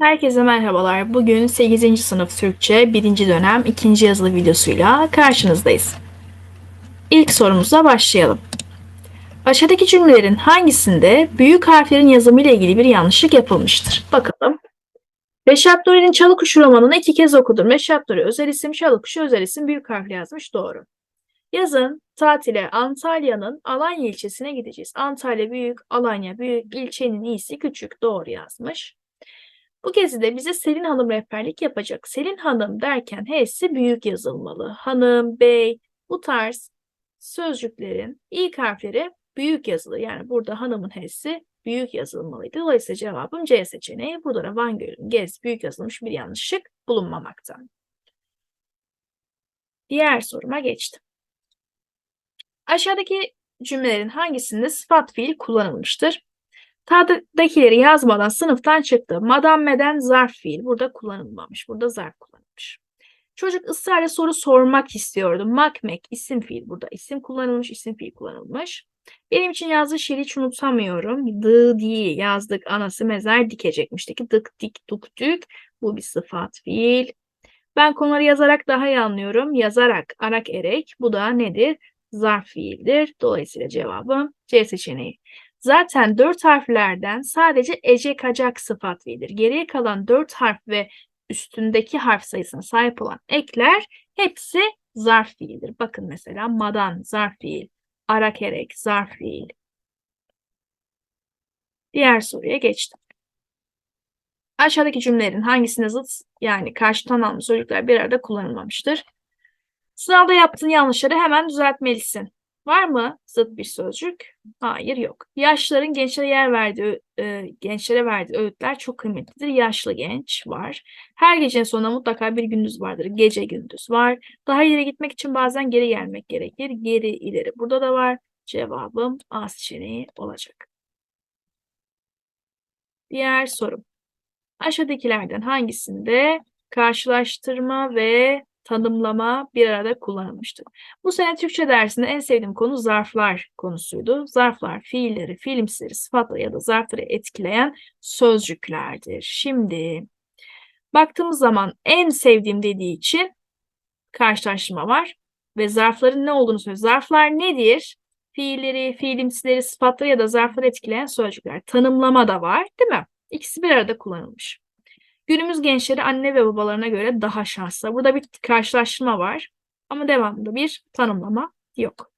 Herkese merhabalar. Bugün 8. sınıf Türkçe 1. dönem 2. yazılı videosuyla karşınızdayız. İlk sorumuza başlayalım. Aşağıdaki cümlelerin hangisinde büyük harflerin yazımı ile ilgili bir yanlışlık yapılmıştır? Bakalım. Reşat Nuri'nin Çalıkuşu romanını iki kez okudum. Reşat Nuri özel isim, Çalıkuşu özel isim büyük harfle yazmış. Doğru. Yazın tatile Antalya'nın Alanya ilçesine gideceğiz. Antalya büyük, Alanya büyük, ilçenin iyisi küçük. Doğru yazmış. Bu gezide bize Selin Hanım rehberlik yapacak. Selin Hanım derken H'si büyük yazılmalı. Hanım, bey bu tarz sözcüklerin ilk harfleri büyük yazılı. Yani burada hanımın H'si büyük yazılmalıydı. Dolayısıyla cevabım C seçeneği. Burada da Van Gölü'nün Gez büyük yazılmış bir yanlışlık bulunmamakta. Diğer soruma geçtim. Aşağıdaki cümlelerin hangisinde sıfat fiil kullanılmıştır? Tağdakileri yazmadan sınıftan çıktı. Madame meden zarf fiil. Burada kullanılmamış. Burada zarf kullanılmış. Çocuk ısrarla soru sormak istiyordu. Makmek isim fiil. Burada isim kullanılmış, isim fiil kullanılmış. Benim için yazdığı şiiri hiç unutamıyorum. Dı diye yazdık. Anası mezar dikecekmişti. Dık dik duk dük. Bu bir sıfat fiil. Ben konuları yazarak daha iyi anlıyorum. Yazarak, arak erek. Bu da nedir? Zarf fiildir. Dolayısıyla cevabım C seçeneği. Zaten dört harflerden sadece ece kacak sıfat fiildir. Geriye kalan dört harf ve üstündeki harf sayısına sahip olan ekler hepsi zarf fiildir. Bakın mesela madan zarf fiil, arakerek zarf fiil. Diğer soruya geçtim. Aşağıdaki cümlelerin hangisinde zıt yani karşıtan almış sözcükler bir arada kullanılmamıştır? Sınavda yaptığın yanlışları hemen düzeltmelisin. Var mı zıt bir sözcük? Hayır yok. Yaşlıların gençlere yer verdiği, e, gençlere verdiği öğütler çok kıymetlidir. Yaşlı genç var. Her gecenin sonunda mutlaka bir gündüz vardır. Gece gündüz var. Daha ileri gitmek için bazen geri gelmek gerekir. Geri ileri. Burada da var. Cevabım A seçeneği olacak. Diğer sorum. Aşağıdakilerden hangisinde karşılaştırma ve tanımlama bir arada kullanılmıştır. Bu sene Türkçe dersinde en sevdiğim konu zarflar konusuydu. Zarflar fiilleri, fiilimsleri, sıfatları ya da zarfları etkileyen sözcüklerdir. Şimdi baktığımız zaman en sevdiğim dediği için karşılaştırma var ve zarfların ne olduğunu söylüyor. Zarflar nedir? Fiilleri, fiilimsileri, sıfatları ya da zarfları etkileyen sözcükler. Tanımlama da var, değil mi? İkisi bir arada kullanılmış. Günümüz gençleri anne ve babalarına göre daha şanslı. Burada bir karşılaştırma var ama devamında bir tanımlama yok.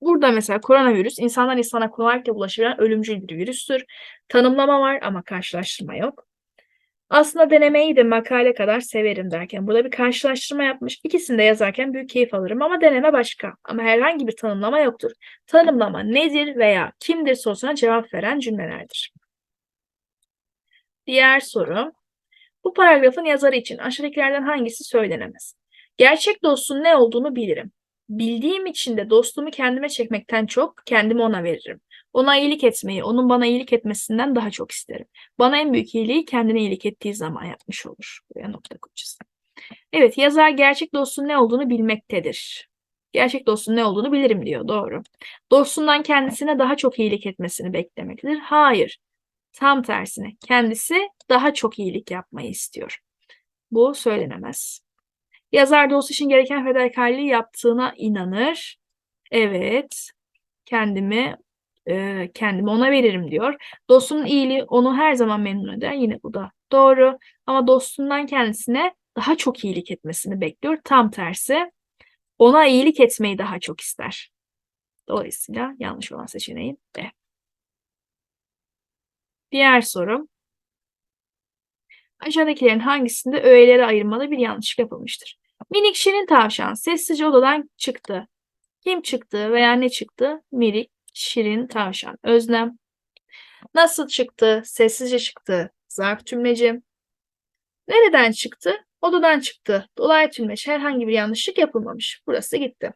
Burada mesela koronavirüs insandan insana kolaylıkla bulaşabilen ölümcül bir virüstür. Tanımlama var ama karşılaştırma yok. Aslında denemeyi de makale kadar severim derken burada bir karşılaştırma yapmış. İkisini de yazarken büyük keyif alırım ama deneme başka. Ama herhangi bir tanımlama yoktur. Tanımlama nedir veya kimdir sorusuna cevap veren cümlelerdir. Diğer soru. Bu paragrafın yazarı için aşağıdakilerden hangisi söylenemez? Gerçek dostun ne olduğunu bilirim. Bildiğim için de dostumu kendime çekmekten çok kendimi ona veririm. Ona iyilik etmeyi, onun bana iyilik etmesinden daha çok isterim. Bana en büyük iyiliği kendine iyilik ettiği zaman yapmış olur. Buraya nokta koyacağız. Evet, yazar gerçek dostun ne olduğunu bilmektedir. Gerçek dostun ne olduğunu bilirim diyor. Doğru. Dostundan kendisine daha çok iyilik etmesini beklemektedir. Hayır. Tam tersine kendisi daha çok iyilik yapmayı istiyor. Bu söylenemez. Yazar dostu için gereken fedakarlığı yaptığına inanır. Evet, kendimi e, kendimi ona veririm diyor. Dostunun iyiliği onu her zaman memnun eder. Yine bu da doğru. Ama dostundan kendisine daha çok iyilik etmesini bekliyor. Tam tersi ona iyilik etmeyi daha çok ister. Dolayısıyla yanlış olan seçeneğim B. Diğer sorum. Aşağıdakilerin hangisinde öğelere ayırmalı bir yanlışlık yapılmıştır? Minik şirin tavşan sessizce odadan çıktı. Kim çıktı veya ne çıktı? Minik şirin tavşan. Özlem. Nasıl çıktı? Sessizce çıktı. Zarf tümleci. Nereden çıktı? Odadan çıktı. Dolay tümleç. Herhangi bir yanlışlık yapılmamış. Burası gitti.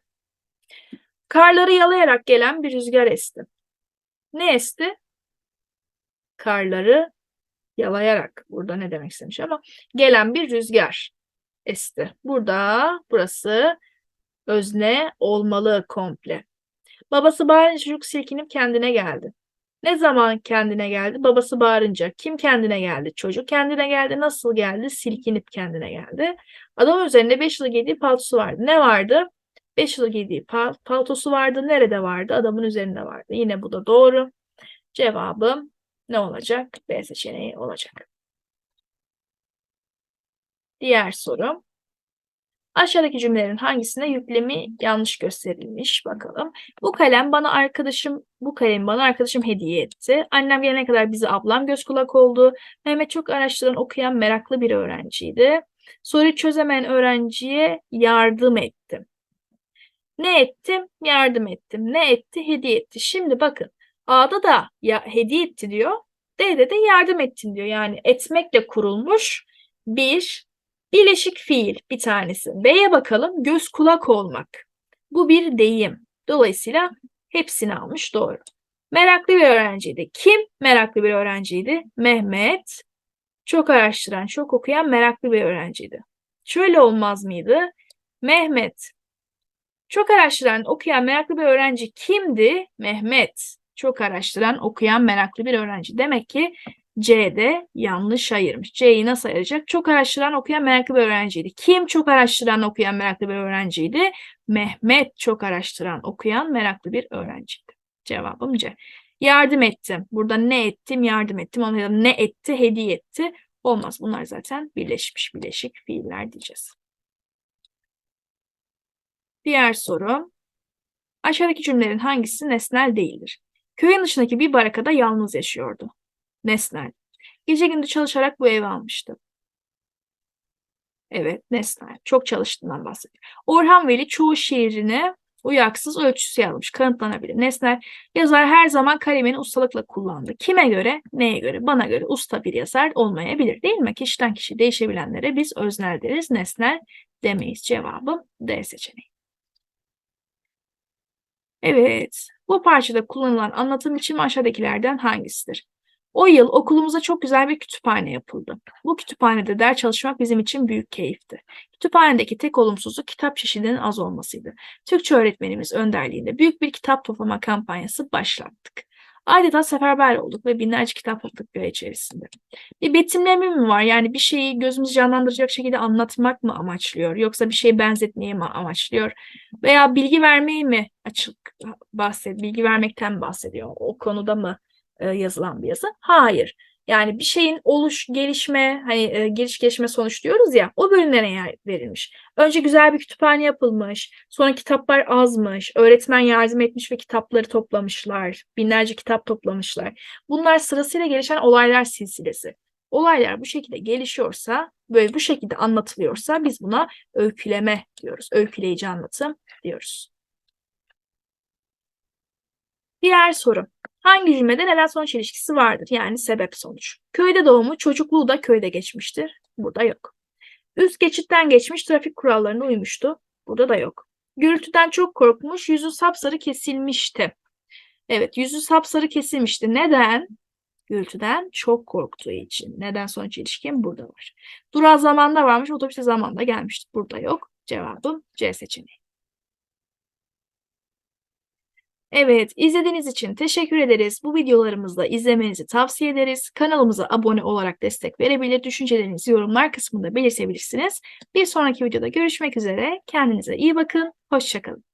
Karları yalayarak gelen bir rüzgar esti. Ne esti? Karları yalayarak burada ne demek istemiş ama gelen bir rüzgar esti. Burada burası özne olmalı komple. Babası bağırınca çocuk silkinip kendine geldi. Ne zaman kendine geldi? Babası bağırınca. Kim kendine geldi? Çocuk kendine geldi. Nasıl geldi? Silkinip kendine geldi. Adamın üzerinde 5 yıl giydiği paltosu vardı. Ne vardı? 5 yıl giydiği pal paltosu vardı. Nerede vardı? Adamın üzerinde vardı. Yine bu da doğru. Cevabım ne olacak? B seçeneği olacak. Diğer soru. Aşağıdaki cümlelerin hangisinde yüklemi yanlış gösterilmiş bakalım. Bu kalem bana arkadaşım bu kalemi bana arkadaşım hediye etti. Annem gelene kadar bizi ablam göz kulak oldu. Mehmet çok araştıran, okuyan, meraklı bir öğrenciydi. Soruyu çözemeyen öğrenciye yardım ettim. Ne ettim? Yardım ettim. Ne etti? Hediye etti. Şimdi bakın A'da da ya hediye etti diyor. D'de de yardım ettin diyor. Yani etmekle kurulmuş bir Bileşik fiil bir tanesi. B'ye bakalım. Göz kulak olmak. Bu bir deyim. Dolayısıyla hepsini almış doğru. Meraklı bir öğrenciydi. Kim meraklı bir öğrenciydi? Mehmet. Çok araştıran, çok okuyan meraklı bir öğrenciydi. Şöyle olmaz mıydı? Mehmet. Çok araştıran, okuyan meraklı bir öğrenci kimdi? Mehmet. Çok araştıran, okuyan meraklı bir öğrenci. Demek ki C'de yanlış ayırmış. C'yi nasıl ayıracak? Çok araştıran okuyan meraklı bir öğrenciydi. Kim çok araştıran okuyan meraklı bir öğrenciydi? Mehmet çok araştıran okuyan meraklı bir öğrenciydi. Cevabım C. Yardım ettim. Burada ne ettim? Yardım ettim. Onu ne etti? Hediye etti. Olmaz. Bunlar zaten birleşmiş birleşik fiiller diyeceğiz. Diğer soru. Aşağıdaki cümlelerin hangisi nesnel değildir? Köyün dışındaki bir barakada yalnız yaşıyordu. Nesnel. Gece gündüz çalışarak bu evi almıştı. Evet, nesnel. Çok çalıştığından bahsediyor. Orhan Veli çoğu şiirini uyaksız ölçüsü yazmış. Kanıtlanabilir. Nesnel yazar her zaman kalemini ustalıkla kullandı. Kime göre? Neye göre? Bana göre usta bir yazar olmayabilir değil mi? Kişiden kişi değişebilenlere biz öznel deriz. Nesnel demeyiz. Cevabım D seçeneği. Evet, bu parçada kullanılan anlatım biçimi aşağıdakilerden hangisidir? O yıl okulumuza çok güzel bir kütüphane yapıldı. Bu kütüphanede ders çalışmak bizim için büyük keyifti. Kütüphanedeki tek olumsuzluk kitap çeşidinin az olmasıydı. Türkçe öğretmenimiz önderliğinde büyük bir kitap toplama kampanyası başlattık. Adeta seferber olduk ve binlerce kitap okuduk bir içerisinde. Bir betimleme mi var? Yani bir şeyi gözümüzü canlandıracak şekilde anlatmak mı amaçlıyor? Yoksa bir şeye benzetmeyi mi amaçlıyor? Veya bilgi vermeyi mi açık bahsediyor? Bilgi vermekten bahsediyor? O konuda mı e, yazılan bir yazı. Hayır. Yani bir şeyin oluş, gelişme, hani e, geliş gelişme sonuç diyoruz ya, o bölümlere yer verilmiş. Önce güzel bir kütüphane yapılmış, sonra kitaplar azmış, öğretmen yardım etmiş ve kitapları toplamışlar, binlerce kitap toplamışlar. Bunlar sırasıyla gelişen olaylar silsilesi. Olaylar bu şekilde gelişiyorsa, böyle bu şekilde anlatılıyorsa biz buna öyküleme diyoruz. Öyküleyici anlatım diyoruz. Diğer soru. Hangi cümlede neden sonuç ilişkisi vardır? Yani sebep sonuç. Köyde doğumu çocukluğu da köyde geçmiştir. Burada yok. Üst geçitten geçmiş trafik kurallarına uymuştu. Burada da yok. Gürültüden çok korkmuş yüzü sapsarı kesilmişti. Evet yüzü sapsarı kesilmişti. Neden? Gürültüden çok korktuğu için. Neden sonuç ilişkin burada var. Durağı zamanda varmış otobüse zamanda gelmişti. Burada yok. Cevabım C seçeneği. Evet, izlediğiniz için teşekkür ederiz. Bu videolarımızda izlemenizi tavsiye ederiz. Kanalımıza abone olarak destek verebilir, düşüncelerinizi yorumlar kısmında belirtebilirsiniz. Bir sonraki videoda görüşmek üzere. Kendinize iyi bakın, hoşçakalın.